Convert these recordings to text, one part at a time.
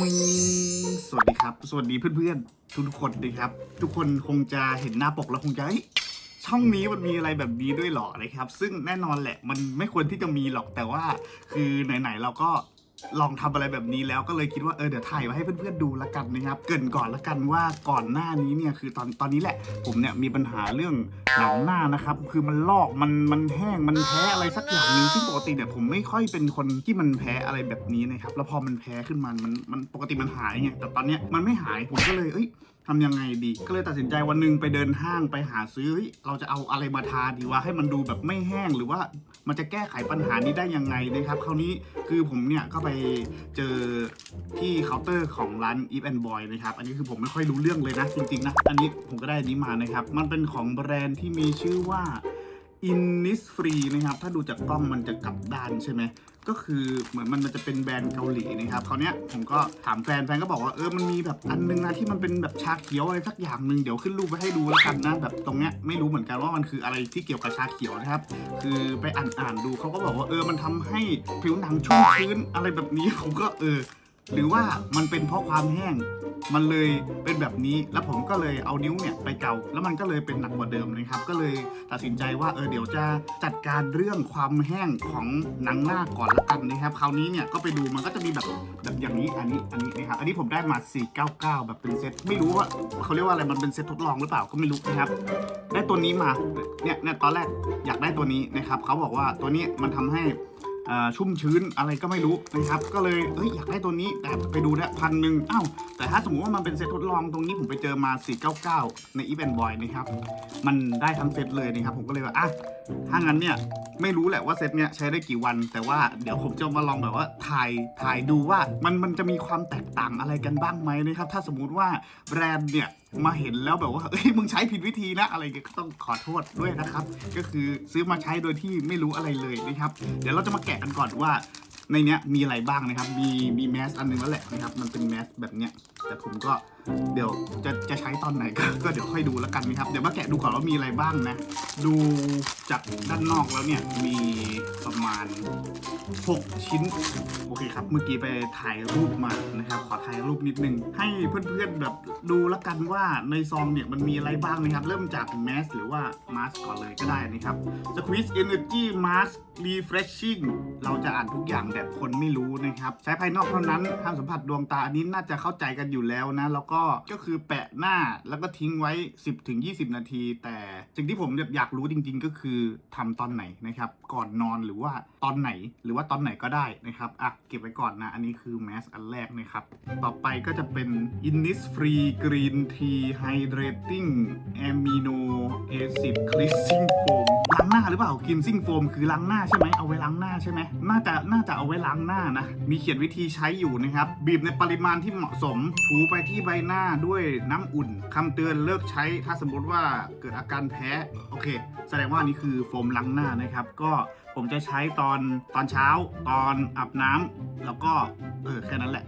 วิสวัสดีครับ สวัสดีเพื่อนๆ ทุกคนนะครับ ทุกคนคงจะเห็นหน้าปกแล้วคงจะช่องนี้มันมีอะไรแบบนี้ด้วยหรอนะครับ ซึ่งแน่นอนแหละมันไม่ควรที่จะมีหรอกแต่ว่า คือไหนๆเราก็ ลองทำอะไรแบบนี้แล้วก็เลยคิดว่าเออเดี๋ยวถ่ายไว้ให้เพื่อนๆดูละกันนะครับเกินก่อนละกันว่าก่อนหน้านี้เนี่ยคือตอนตอนนี้แหละ ผมเนี่ยมีปัญหาเรื่องหนังหน้านะครับคือมันลอกมันมันแห้งมันแพ้อะไรสักอย่างหนึ่งซึ่งปกติเนี่ยผมไม่ค่อยเป็นคนที่มันแพ้อะไรแบบนี้นะครับแล้วพอมันแพ้ขึ้นมามันมันปกติมันหายไงแต่ตอนเนี้ยมันไม่หายผมก็เลยเอ้ย ทำยังไงดี ก็เลยตัดสินใจวันหนึ่งไปเดินห้างไปหาซื้อเฮ้ยเราจะเอาอะไรมาทาดีวะให้มันดูแบบไม่แห้งหรือว่ามันจะแก้ไขปัญหานี้ได้ยังไงนะครับคราวนี้คือผมเนี่ยก็ไปเจอที่เคาน์เตอร์ของร้าน Eve and Boy นะครับ อันนี้คือผมไม่ค่อยรู้เรื่องเลยนะจริงๆนะ อันนี้ผมก็ได้อันนี้มานะครับ มันเป็นของแบรนด์ที่มีชื่อว่า Innisfree นะครับ ถ้าดูจากกล้องมันจะกลับด้านใช่ไหม ก็คือเหมือนมันมันจะเป็นแบรนด์เกาหลีนะครับคราวเนี้ยผมก็ถามแฟนแฟนก็บอกว่าเออมันมีแบบอันนึงนะที่มันเป็นแบบชาเขียวอะไรสักอย่างหนึ่งเดี๋ยวขึ้นรูปไว้ให้ดูแล้วกันนะแบบตรงเนี้ยไม่รู้เหมือนกันว่ามันคืออะไรที่เกี่ยวกับชาเขียวนะครับ คือไปอ่านอ่านดูเขาก็บอกว่าเออมันทำให้ผิวหนังชุ่มชื้นอะไรแบบนี้ผมก็เออ หรือว่ามันเป็นเพราะความแห้ง มันเลยเป็นแบบนี้ แล้วผมก็เลยเอานิ้วเนี่ยไปเกา แล้วมันก็เลยเป็นหนักกว่าเดิมนะครับ ก็เลยตัดสินใจว่าเออเดี๋ยวจะจัดการเรื่องความแห้งของหนังหน้าก่อนละกันนะครับ คราวนี้เนี่ยก็ไปดูมันก็จะมีแบบแบบอย่างนี้ อันนี้ อันนี้นะครับ อันนี้ผมได้มา 499 แบบเป็นเซต ไม่รู้ว่าเขาเรียกว่าอะไร มันเป็นเซตทดลองหรือเปล่า ก็ไม่รู้นะครับ ได้ตัวนี้มา เนี่ย เนี่ย ตอนแรกอยากได้ตัวนี้นะครับ เขาบอกว่าตัวนี้มันทำให้ ชุ่มชื้นอะไรก็ไม่รู้นะครับ ก็เลยเอ้ยอยากได้ตัวนี้แต่ไปดูนะพันหนึ่งอ้าวแต่ถ้าสมมติว่ามันเป็นเซตทดลองตรงนี้ผมไปเจอมา 499 ในอีเวนต์บอยนะครับ มันได้ทั้งเซตเลยนะครับ ผมก็เลยว่าอะ ถ้างั้นเนี่ยไม่รู้แหละว่าเซตเนี้ยใช้ได้กี่วัน แต่ว่าเดี๋ยวผมจะมาลองแบบว่าถ่ายถ่ายดูว่ามันมันจะมีความแตกต่างอะไรกันบ้างไหมนะครับ ถ้าสมมุติว่าแบรนด์เนี่ยมาเห็นแล้วแบบว่าเอ้ยมึงใช้ผิดวิธีนะอะไรเงี้ยก็ต้องขอโทษด้วยนะครับ ก็คือซื้อมาใช้โดยที่ไม่รู้อะไรเลยนะครับ เดี๋ยวเราจะมาแกะกันก่อนว่าในเนี้ยมีอะไรบ้างนะครับ มีมีแมสอันหนึงแล้วแหละนะครับ มันเป็นแมสแบบเนี้ยแต่ผมก็ เดี๋ยวจะจะใช้ตอนไหนก็ก็เดี๋ยวค่อยดูแล้วกันนะครับ เดี๋ยวมาแกะดูก่อนว่ามีอะไรบ้างนะ ดูจากด้านนอกแล้วเนี่ยมีประมาณ 6 ชิ้น โอเคครับ เมื่อกี้ไปถ่ายรูปมานะครับ ขอถ่ายรูปนิดนึง ให้เพื่อนๆแบบดูแล้วกันว่าในซองเนี่ยมันมีอะไรบ้างนะครับ เริ่มจากแมสหรือว่ามาสก่อนเลยก็ได้นะครับ Squeeze Energy Mask Refreshing เราจะอ่านทุกอย่างแบบคนไม่รู้นะครับ ใช้ภายนอกเท่านั้นห้ามสัมผัสดวงตาอันนี้น่าจะเข้าใจกันอยู่แล้วนะแล้วก็ก็คือแปะหน้าแล้วก็ทิ้งไว้ 10-20 นาที แต่สิ่งที่ผมอยากรู้จริง ๆ ก็คือทำตอนไหนนะครับ ก่อนนอนหรือว่าตอนไหนหรือว่าตอนไหนก็ได้นะครับอะเก็บไว้ก่อนนะ อันนี้คือแมสอันแรกนะครับ ต่อไปก็จะเป็น Innisfree Green Tea Hydrating Amino Acid Cleansing Foam ล้างหน้าหรือเปล่า Cleansing Foam คือล้างหน้าใช่ไหมเอาไว้ล้างหน้าใช่ไหมน่าจะน่าจะเอาไว้ล้างหน้านะ มีเขียนวิธีใช้อยู่นะครับ บีบในปริมาณที่เหมาะสมถูไปที่ใบหน้าด้วยน้ำอุ่นคำเตือนเลิกใช้ถ้าสมมติว่าเกิดอาการแพ้โอเค แสดงว่านี่คือโฟมล้างหน้านะครับ ก็ผมจะใช้ตอนตอนเช้า ตอนอาบน้ำแล้วก็เออแค่นั้นแหละ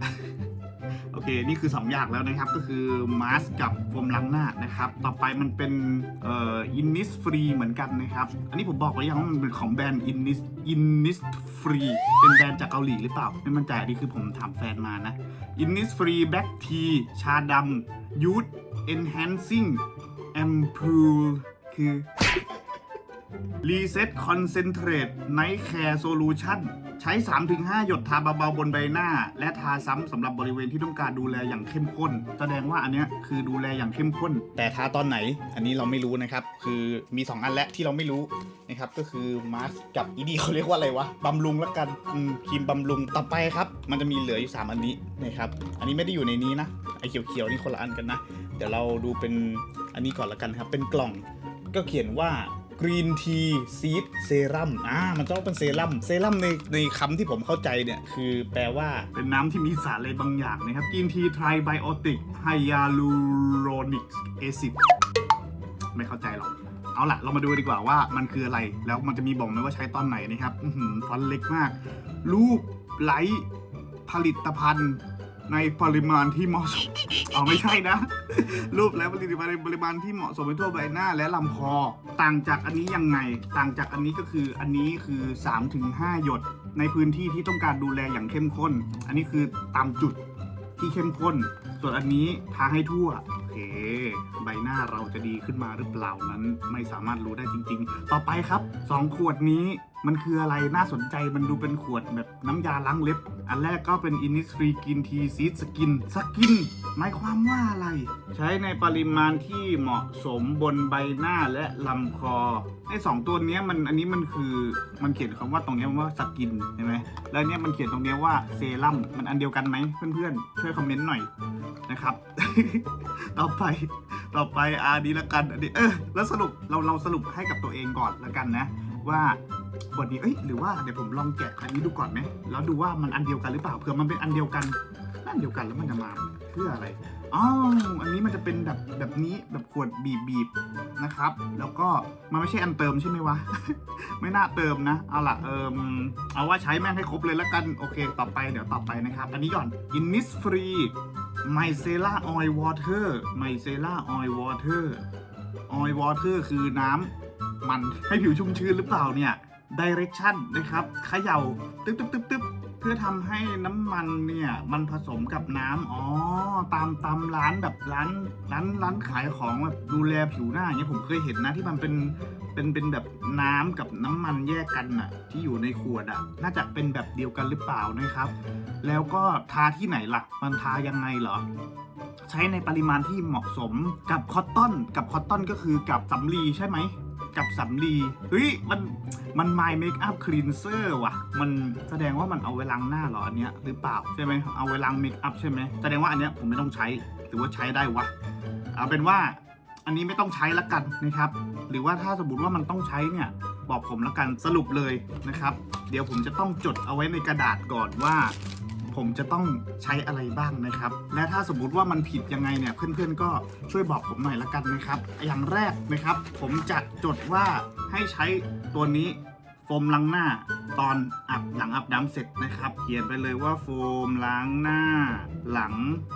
โอเค นี่คือ 2 อย่างแล้วนะครับ ก็คือมาสกับโฟมล้างหน้านะครับ ต่อไปมันเป็นเอ่ออินนิสฟรีเหมือนกันนะครับ อันนี้ผมบอกไว้ยังว่ามันเป็นของแบรนด์อินนิสอินนิสฟรีเป็นแบรนด์จากเกาหลีหรือเปล่า ไม่มั่นใจอันนี้คือผมถามแฟนมานะอินนิสฟรีแบล็กทีชาดำยูทเอนแฮนซิ่งแอมพูลคือ Reset Concentrate Night Care Solution ใช้ 3-5 หยดทาเบาๆบนใบหน้า และทาซ้ำสำหรับบริเวณที่ต้องการดูแลอย่างเข้มข้น แสดงว่าอันเนี้ยคือดูแลอย่างเข้มข้น แต่ทาตอนไหน อันนี้เราไม่รู้นะครับ คือมี 2 อันและที่เราไม่รู้นะครับก็คือมาสกับอีดีเขาเรียกว่าอะไรวะบำรุงล้วกันอืมครีมบำรุงต่อไปครับ มันจะมีเหลืออยู่ 3 อันนี้นะครับอันนี้ไม่ได้อยู่ในนี้นะไอเขียวๆนี่คนละอันกันนะ เดี๋ยวเราดูเป็นอันนี้ก่อนละกันครับ เป็นกล่องก็เขียนว่า Green Tea Seed Serum อ่ามันต้องเป็นเซรั่มเซรั่มในในคำที่ผมเข้าใจเนี่ย คือแปลว่าเป็นน้ำที่มีสารอะไรบางอย่างนะครับ Green Tea Tribiotic Hyaluronic Acid ไม่เข้าใจหรอกเอาล่ะเรามาดูดีกว่าว่ามันคืออะไร แล้วมันจะมีบอกไหมว่าใช้ตอนไหนนะครับฟอนต์เล็กมาก รูปไลท์ผลิตภัณฑ์ ในปริมาณที่เหมาะสมเอ๋อไม่ใช่นะ รูปและผลิตภัณฑ์ในปริมาณที่เหมาะสมไปทั่วใบหน้าและลำคอ ต่างจากอันนี้ยังไง ต่างจากอันนี้ก็คืออันนี้คือ 3-5 หยด ในพื้นที่ที่ต้องการดูแลอย่างเข้มข้น อันนี้คือตามจุดที่เข้มข้น ส่วนอันนี้ทาให้ทั่วโอเคใบหน้าเราจะดีขึ้นมาหรือเปล่านั้น ไม่สามารถรู้ได้จริง ๆ ต่อไปครับสองขวดนี้ มันคืออะไรน่าสนใจมันดูเป็นขวดแบบน้ำยาล้างเล็บ อันแรกก็เป็น Innisfree Green Tea Seed Skin Skin หมายความว่าอะไร ใช้ในปริมาณที่เหมาะสมบนใบหน้าและลำคอไอ้สองตัวนี้มันอันนี้มันคือมันเขียนคำว่าตรงนี้ว่าสกินใช่ไหมแล้วเนี้ยมันเขียนตรงนี้ว่าเซรั่มมันอันเดียวกันไหมเพื่อนๆช่วยคอมเมนต์หน่อยนะครับ ต่อไปต่อไปอาดีละกันอันนี้เออแล้วสรุปเราเราสรุปให้กับตัวเองก่อนละกันนะ ว่า วดนี้เอ้ยหรือว่าเดี๋ยวผมลองแกะอันนี้ดูก่อนไหมแล้วดูว่ามันอันเดียวกันหรือเปล่าเผื่อมันเป็นอันเดียวกันอันเดียวกันแล้วมันจะมาเพื่ออะไรอ๋ออันนี้มันจะเป็นแบบแบบนี้แบบขวดบีบบีบนะครับ แล้วก็มันไม่ใช่อันเติมใช่ไหมวะ ไม่น่าเติมนะ เอาล่ะเอิมเอาว่าใช้แม่งให้ครบเลยแล้วกัน โอเค ต่อไปเดี๋ยวต่อไปนะครับ อันนี้ก่อน Innisfree Micellar Oil Water Micellar Oil Water Oil Water คือน้ำมันให้ผิวชุ่มชื้นหรือเปล่าเนี่ย Direction นะครับเขย่าตึ๊บตึ๊บตึ๊บตึ๊บเพื่อทำให้น้ำมันเนี่ยมันผสมกับน้ำอ๋อตามตามร้านแบบร้านร้านร้านขายของแบบดูแลผิวหน้าอย่างเงี้ยผมเคยเห็นนะที่มันเป็นเป็นเป็นแบบน้ำกับน้ำมันแยกกันน่ะที่อยู่ในขวดอะน่าจะเป็นแบบเดียวกันหรือเปล่านะครับ แล้วก็ทาที่ไหนล่ะ มันทายังไงเหรอ ใช้ในปริมาณที่เหมาะสมกับคอตตอน กับคอตตอนก็คือกับสำลีใช่ไหม กับสำลีเฮ้ยมันมัน My Makeup Cleanser ว่ะ มันแสดงว่ามันเอาไว้ล้างหน้าเหรออันเนี้ยหรือเปล่าใช่ไหมเอาไว้ล้างเมคอัพใช่ไหมแสดงว่าอันเนี้ยผมไม่ต้องใช้หรือว่าใช้ได้วะเอาเป็นว่าอันนี้ไม่ต้องใช้ละกันนะครับ หรือว่าถ้าสมมติว่ามันต้องใช้เนี่ยบอกผมละกันสรุปเลยนะครับ เดี๋ยวผมจะต้องจดเอาไว้ในกระดาษก่อนว่า ผมจะต้องใช้อะไรบ้างนะครับ และถ้าสมมุติว่ามันผิดยังไงเนี่ยเพื่อนๆก็ช่วยบอกผมหน่อยละกันนะครับ อย่างแรกนะครับ ผมจะจดว่าให้ใช้ตัวนี้โฟมล้างหน้าตอนอาบหลังอาบน้ำเสร็จนะครับ เขียนไปเลยว่าโฟมล้างหน้า หลัง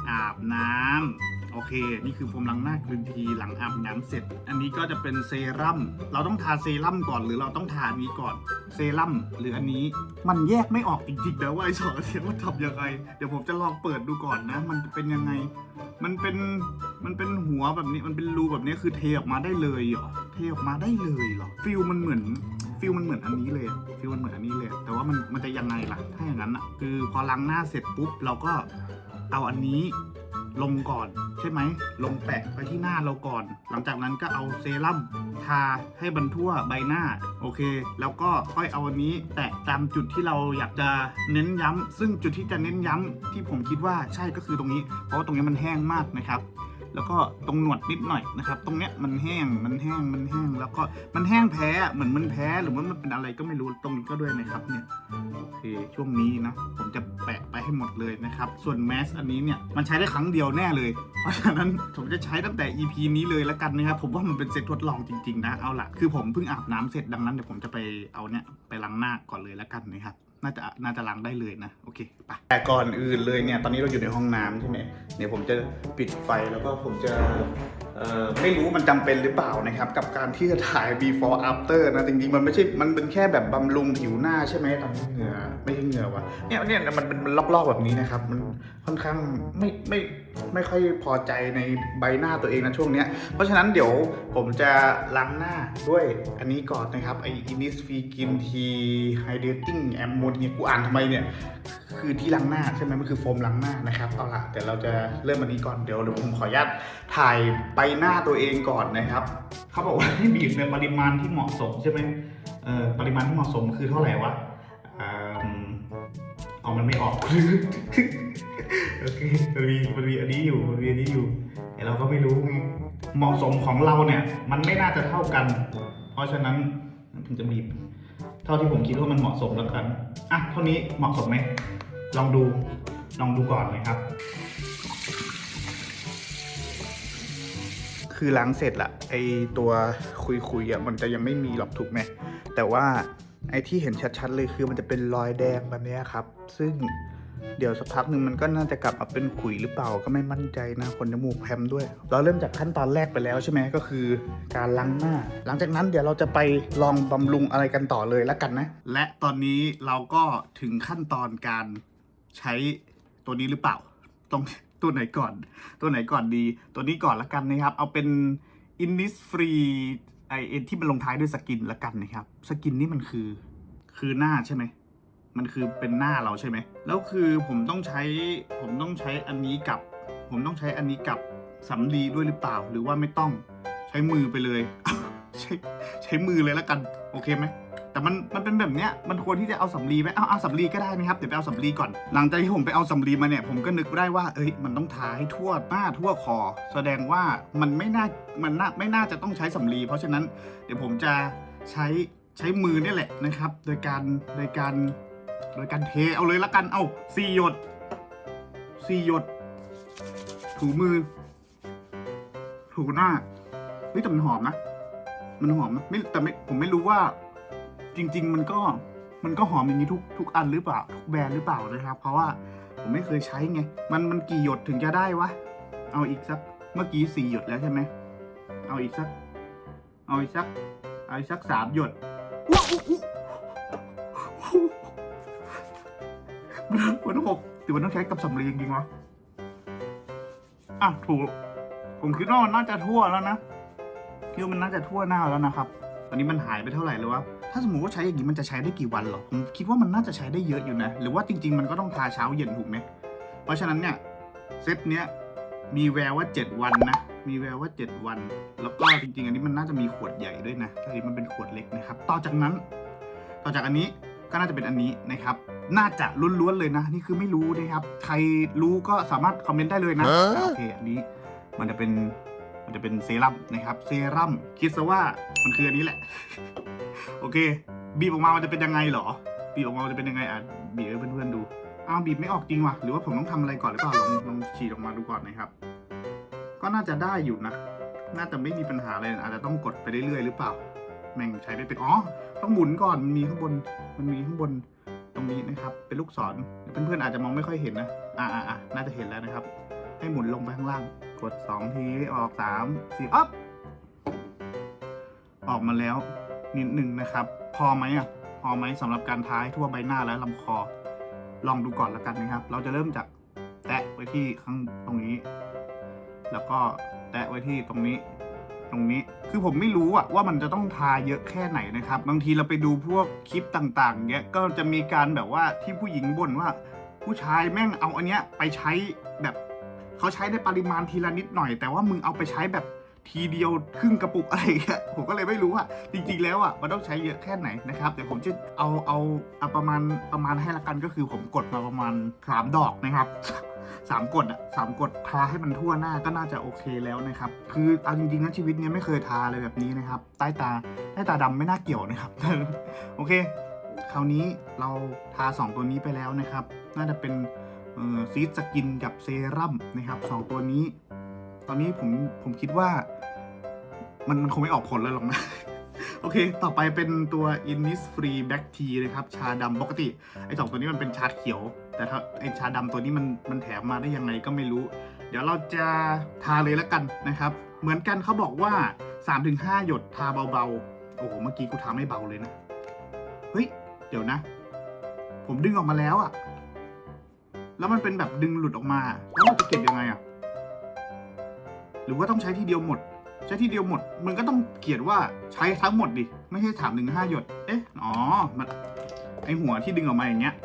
อาบน้ำ โอเค นี่คือโฟมล้างหน้ากรีนทีหลังอาบน้ำเสร็จ อันนี้ก็จะเป็นเซรั่ม เราต้องทาเซรั่มก่อนหรือเราต้องทาอันนี้ก่อน เซรั่มหรืออันนี้ มันแยกไม่ออกจริงๆนะว่าไอ้สอนเสียว่าทำยังไง เดี๋ยวผมจะลองเปิดดูก่อนนะ มันเป็นยังไง มันเป็น มันเป็นหัวแบบนี้ มันเป็นรูแบบนี้คือเทออกมาได้เลยเหรอ เทออกมาได้เลยเหรอ ฟิลมันเหมือนฟิลมันเหมือนอันนี้เลยฟิลมันเหมือนอันนี้เลย แต่ว่ามันมันจะยังไงล่ะ ถ้าอย่างนั้นอะ คือพอล้างหน้าเสร็จปุ๊บ เราก็เอาอันนี้ ลงก่อน ใช่ไหม ลงแปะไปที่หน้าเราก่อน หลังจากนั้นก็เอาเซรั่มทาให้บรรทั่วใบหน้า โอเค แล้วก็ค่อยเอาอันนี้ แตะตามจุดที่เราอยากจะเน้นย้ำซึ่งจุดที่จะเน้นย้ำที่ผมคิดว่าใช่ก็คือตรงนี้ เพราะว่าตรงนี้มันแห้งมากนะครับ แล้วก็ตรงหนวดนิดหน่อยนะครับ ตรงเนี้ยมันแห้งมันแห้งมันแห้งแล้วก็มันแห้งแพ้เหมือนมันแพ้หรือว่ามันเป็นอะไรก็ไม่รู้ตรงนี้ก็ด้วยนะครับเนี่ยโอเคช่วงนี้นะผมจะแปะไปให้หมดเลยนะครับ ส่วนแมสอันนี้เนี่ยมันใช้ได้ครั้งเดียวแน่เลย เพราะฉะนั้นผมจะใช้ตั้งแต่ EP นี้เลยแล้วกันนะครับผมว่ามันเป็นเซตทดลองจริงๆนะเอาละคือผมเพิ่งอาบน้ำเสร็จดังนั้นเดี๋ยวผมจะไปเอาเนี่ยไปล้างหน้าก่อนเลยแล้วกันนะครับ น่าจะน่าจะล้างได้เลยนะ โอเคไปแต่ก่อนอื่นเลยเนี่ย ตอนนี้เราอยู่ในห้องน้ำใช่ไหมเดี๋ยวผมจะปิดไฟแล้วก็ผมจะ ไม่รู้มันจำเป็นหรือเปล่านะครับ กับการที่จะถ่าย before after นะจริงๆมันไม่ใช่มันเป็นแค่แบบบำรุงผิวหน้าใช่ไหมทำให้เหงื่อไม่ใช่เหงื่อวะเนี่ยเนี่ยมันเป็นมันลอกๆแบบนี้นะครับ มันค่อนข้างไม่ไม่ไม่ค่อยพอใจในใบหน้าตัวเองนะช่วงเนี้ยเพราะฉะนั้นเดี๋ยวผมจะล้างหน้าด้วยอันนี้ก่อนนะครับไอ้ Innisfree Skin Tea Hydrating Ammonia กูอ่านทำไมเนี่ย คือที่ล้างหน้าใช่ไหมมันคือโฟมล้างหน้านะครับเอาละเดี๋ยวเราจะเริ่มอันนี้ก่อนเดี๋ยวเดี๋ยวผมขออนุญาตถ่ายใบหน้าตัวเองก่อนนะครับเขาบอกว่าให้บีบในปริมาณที่เหมาะสมใช่ไหมเอ่อปริมาณที่เหมาะสมคือเท่าไหร่วะอ่าเอามันไม่ออกโอเคมันมีมันมีอันนี้อยู่มันมีอันนี้อยู่แต่เราก็ไม่รู้ไงเหมาะสมของเราเนี่ย มันไม่น่าจะเท่ากัน เพราะฉะนั้นถึงจะบีบ เท่าที่ผมคิดว่ามันเหมาะสมแล้วกันอะเท่านี้เหมาะสมไหมลองดูลองดูก่อนนะครับ คือล้างเสร็จละไอตัวคุยๆอะมันจะยังไม่มีหรอกถูกไหมแต่ว่าไอที่เห็นชัดๆเลยคือมันจะเป็นรอยแดงแบบนี้ครับ ซึ่ง เดี๋ยวสักพักหนึ่งมันก็น่าจะกลับมาเป็นขุยหรือเปล่าก็ไม่มั่นใจนะคนจมูกแพมด้วย เราเริ่มจากขั้นตอนแรกไปแล้วใช่ไหมก็คือการล้างหน้า หลังจากนั้นเดี๋ยวเราจะไปลองบำรุงอะไรกันต่อเลยแล้วกันนะ และตอนนี้เราก็ถึงขั้นตอนการใช้ตัวนี้หรือเปล่าตรงตัวไหนก่อน ตัวไหนก่อนดี ตัวนี้ก่อนละกันนะครับ เอาเป็น Innisfree ไอเอ็นที่มันลงท้ายด้วยสกินละกันนะครับ สกินนี่มันคือคือหน้าใช่ไหม มันคือเป็นหน้าเราใช่ไหม แล้วคือผมต้องใช้ผมต้องใช้อันนี้กับ ผมต้องใช้อันนี้กับสำลีด้วยหรือเปล่า หรือว่าไม่ต้องใช้มือไปเลย ใช้ใช้มือเลยและกัน โอเคไหมแต่มันมันเป็นแบบเนี้ยมันควรที่จะเอาสำลีไหมเอาเอาสำลีก็ได้นะครับเดี๋ยวไปเอาสำลีก่อน หลังจากที่ผมไปเอาสำลีมาเนี่ยผมก็นึกได้ว่าเอ้ยมันต้องทาให้ทั่วหน้าทั่วคอ แสดงว่ามันไม่น่ามันน่าไม่น่าจะต้องใช้สำลีเพราะฉะนั้นเดี๋ยวผมจะใช้ใช้มือนี่แหละนะครับ โดยการโดยการ โดยการเทเอาเลยละกัน เอาสี่หยดสี่หยด ถูมือ ถูหน้า เฮ้ยแต่มันหอมนะ มันหอมนะไม่แต่ไม่ผมไม่รู้ว่า จริง ๆ มันก็มันก็หอมอย่างนี้ทุกทุกอันหรือเปล่า ทุกแบรนด์หรือเปล่านะครับ เพราะว่าผมไม่เคยใช้ไง มันมันกี่หยดถึงจะได้วะ เอาอีกสัก เมื่อกี้สี่หยดแล้วใช่ไหม เอาอีกสัก เอาอีกสัก เอาอีกสักสามหยดว้าว อู้อู้มันหกหรือมันต้องใช้กับสำลีจริงๆวะอะถูก ผมคิดว่ามันน่าจะทั่วแล้วนะคิดว่ามันน่าจะทั่วหน้าแล้วนะครับ ตอนนี้มันหายไปเท่าไหร่แล้ววะ ถ้าสมมติว่าใช้อย่างนี้มันจะใช้ได้กี่วันหรอ ผมคิดว่ามันน่าจะใช้ได้เยอะอยู่นะ หรือว่าจริง ๆ มันก็ต้องทาเช้าเย็นถูกไหม เพราะฉะนั้นเนี่ยเซตเนี้ยมีแววว่า 7 วันนะ มีแววว่า 7 วัน แล้วก็จริง ๆ อันนี้มันน่าจะมีขวดใหญ่ด้วยนะอันนี้มันเป็นขวดเล็กนะครับ ต่อจากนั้น ต่อจากอันนี้ก็น่าจะเป็นอันนี้นะครับ น่าจะล้วนๆเลยนะ นี่คือไม่รู้นะครับ ใครรู้ก็สามารถคอมเมนต์ได้เลยนะฮะอะโอเคอันนี้มันจะเป็นมันจะเป็นเซรั่มนะครับ เซรั่มคิดซะว่ามันคืออันนี้แหละ โอเค บีบออกมามันจะเป็นยังไงเหรอ บีบออกมามันจะเป็นยังไงอะบีบให้เพื่อนๆดูอ้าวบีบไม่ออกจริงว่ะหรือว่าผมต้องทำอะไรก่อนหรือเปล่าลองลองฉีดออกมาดูก่อนนะครับ ก็น่าจะได้อยู่นะน่าจะไม่มีปัญหาอะไรอาจจะต้องกดไปเรื่อยๆหรือเปล่า แม่งใช้ไม่เป็นอ๋อต้องหมุนก่อนมันมีข้างบนมันมีข้างบนต รงนี้นะครับ เป็นลูกศรเพื่อนๆอาจจะมองไม่ค่อยเห็นนะอ่าอ่าน่าจะเห็นแล้วนะครับ ให้หมุนลงไปข้างล่าง กดสองทีออกสามสี่อ๊อออกมาแล้วนิดหนึ่งนะครับ พอไหมอะพอไหมสำหรับการท้าให้ทั่วใบหน้าและลำคอ ลองดูก่อนละกันนะครับ เราจะเริ่มจากแตะไว้ที่ข้างตรงนี้ แล้วก็แตะไว้ที่ตรงนี้ ตรงนี้ คือผมไม่รู้อะว่ามันจะต้องทาเยอะแค่ไหนนะครับ บางทีเราไปดูพวกคลิปต่างๆเนี้ยก็จะมีการแบบว่าที่ผู้หญิงบ่นว่า ผู้ชายแม่งเอาอันเนี้ยไปใช้แบบเขาใช้ได้ปริมาณทีละนิดหน่อย แต่ว่ามึงเอาไปใช้แบบทีเดียวครึ่งกระปุกอะไรเงี้ยผมก็เลยไม่รู้ว่าจริงๆแล้วอะมันต้องใช้เยอะแค่ไหนนะครับเดี๋ยวผมจะเอาเอาเอาประมาณประมาณให้ละกันก็คือผมกดมาประมาณสามดอกนะครับ สามกดอะสามกดทาให้มันทั่วหน้าก็น่าจะโอเคแล้วนะครับ คือเอาจริงๆนะชีวิตเนี้ยไม่เคยทาเลยแบบนี้นะครับ ใต้ตาใต้ตาดำไม่น่าเกี่ยวนะครับ โอเค คราวนี้เราทา 2 ตัวนี้ไปแล้วนะครับ น่าจะเป็นซีดสกินกับเซรั่มนะครับสองตัวนี้ ตอนนี้ผมผมคิดว่า มันมันคงไม่ออกผลแล้วหรอกนะโอเค ต่อไปเป็นตัว Innisfree Black Tea นะครับ ชาดำปกติ ไอ้สองตัวนี้มันเป็นชาเขียว แต่ถ้าไอชาดำตัวนี้มันมันแถมมาได้ยังไงก็ไม่รู้ เดี๋ยวเราจะทาเลยแล้วกันนะครับ เหมือนกันเขาบอกว่า 3-5 หยดทาเบาๆ โอ้โห เมื่อกี้กูทาไม่เบาเลยนะ เฮ้ย เดี๋ยวนะ ผมดึงออกมาแล้วอะแล้วมันเป็นแบบดึงหลุดออกมา แล้วเราจะเก็บยังไงอะหรือว่าต้องใช้ทีเดียวหมด ใช้ทีเดียวหมด มันก็ต้องเขียนว่าใช้ทั้งหมดดิ ไม่ใช่ถามหนึ่งห้าหยด เอ๊ะ อ๋อ มันไอหัวที่ดึงออกมาอย่างเงี้ย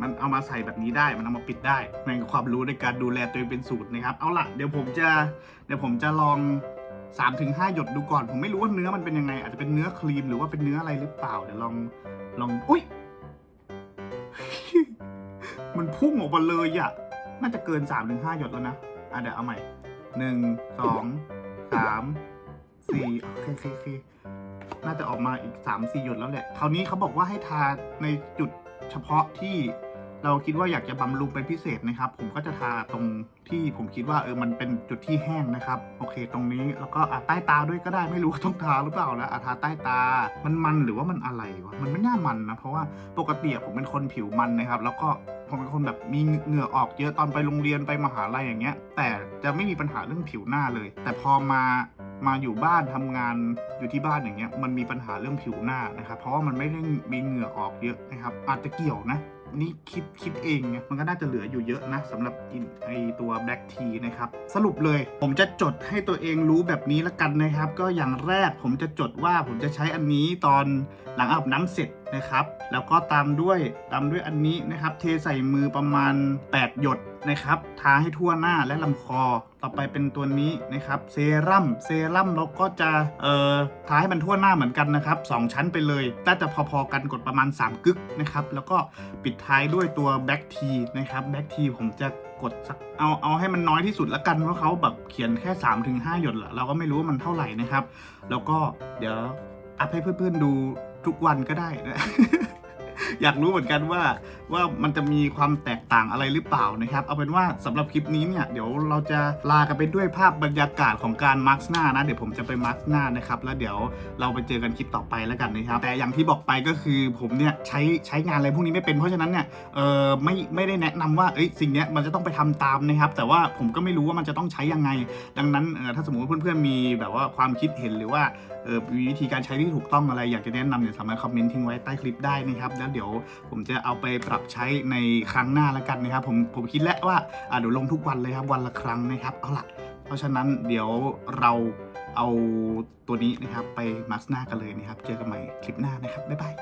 มันเอามาใส่แบบนี้ได้ มันเอามาปิดได้แม่งความรู้ในการดูแลตัวเองเป็นสูตรนะครับ เอาล่ะเดี๋ยวผมจะเดี๋ยวผมจะลอง3าถึงหหยดดูก่อน ผมไม่รู้ว่าเนื้อมันเป็นยังไง อาจจะเป็นเนื้อครีมหรือว่าเป็นเนื้ออะไรหรือเปล่า เดี๋ยวลองลอง อุ้ย มันพุ่งออกมาเลยอะน่าจะเกิน3าถึงหหยดแล้วนะ อะเดี๋ยวเอาใหม่หนึ่งสองสามสี่โอเคโอเคโอเคน่าจะออกมาอีกสามสี่หยดแล้วแหละ คราวนี้เขาบอกว่าให้ทาในจุดเฉพาะที่ เราคิดว่าอยากจะบำรุงเป็นพิเศษนะครับ ผมก็จะทาตรงที่ผมคิดว่าเออมันเป็นจุดที่แห้งนะครับ โอเค ตรงนี้แล้วก็อะใต้ตาด้วยก็ได้ไม่รู้ว่าต้องทาหรือเปล่าแล้วอะทาใต้ตา มันมันหรือว่ามันอะไรวะมันไม่น่ามันนะเพราะว่าปกติผมเป็นคนผิวมันนะครับ แล้วก็ผมเป็นคนแบบมีเหงื่อออกเยอะตอนไปโรงเรียนไปมหาลัยอย่างเงี้ย แต่จะไม่มีปัญหาเรื่องผิวหน้าเลย แต่พอมามาอยู่บ้านทำงานอยู่ที่บ้านอย่างเงี้ยมันมีปัญหาเรื่องผิวหน้านะครับ เพราะว่ามันไม่ได้มีเหงื่อออกเยอะนะครับ อาจจะเกี่ยวนะ นี่คิดคิดเอง มันก็น่าจะเหลืออยู่เยอะนะสำหรับกินไอตัว black tea นะครับ สรุปเลย ผมจะจดให้ตัวเองรู้แบบนี้ละกันนะครับ ก็อย่างแรกผมจะจดว่าผมจะใช้อันนี้ตอนหลังอาบน้ำเสร็จ นะครับ แล้วก็ตามด้วยตามด้วยอันนี้นะครับ เทใส่มือประมาณ 8 หยดนะครับ ทาให้ทั่วหน้าและลำคอ ต่อไปเป็นตัวนี้นะครับ เซรั่ม เซรั่มเราก็จะ เอ่อ ทาให้มันทั่วหน้าเหมือนกันนะครับ 2 ชั้นไปเลยน่าจะพอๆกันกดประมาณ 3 กึกนะครับ แล้วก็ปิดท้ายด้วยตัวแบ็กทีนะครับ แบ็กทีผมจะกดสักเอาเอาให้มันน้อยที่สุดละกันเพราะเขาแบบเขียนแค่ 3-5 หยดแหละเราก็ไม่รู้ว่ามันเท่าไหร่นะครับ แล้วก็เดี๋ยวอัพให้เพื่อนๆดู ทุกวันก็ได้นะ อยากรู้เหมือนกันว่าว่ามันจะมีความแตกต่างอะไรหรือเปล่านะครับ เอาเป็นว่าสำหรับคลิปนี้เนี่ยเดี๋ยวเราจะลากันไปด้วยภาพบรรยากาศของการมาร์กหน้านะเดี๋ยวผมจะไปมาร์กหน้านะครับแล้วเดี๋ยวเราไปเจอกันคลิปต่อไปแล้วกันนะครับ แต่อย่างที่บอกไปก็คือผมเนี่ยใช้ใช้งานอะไรพวกนี้ไม่เป็นเพราะฉะนั้นเนี่ยเออไม่ไม่ได้แนะนำว่าเอ้ยสิ่งเนี้ยมันจะต้องไปทำตามนะครับ แต่ว่าผมก็ไม่รู้ว่ามันจะต้องใช้ยังไง ดังนั้นเออถ้าสมมติว่าเพื่อนๆมีแบบว่าความคิดเห็นหรือว่าเออมีวิธีการใช้ที่ถูกต้องอะไรอยากจะแนะนำเนี่ยสามารถคอมเมนต์ทิ้งไว้ใต้คลิปได้นะครับแล้วเดี๋ยวผมจะเอาไปปรับใช้ในครั้งหน้าแล้วกันนะครับ ผมผมคิดแล้วว่าอ่าเดี๋ยวลงทุกวันเลยครับวันละครั้งนะครับเอาล่ะเพราะฉะนั้นเดี๋ยวเราเอาตัวนี้นะครับไปมาสหน้ากันเลยนะครับ เจอกันใหม่คลิปหน้านะครับบ๊ายบาย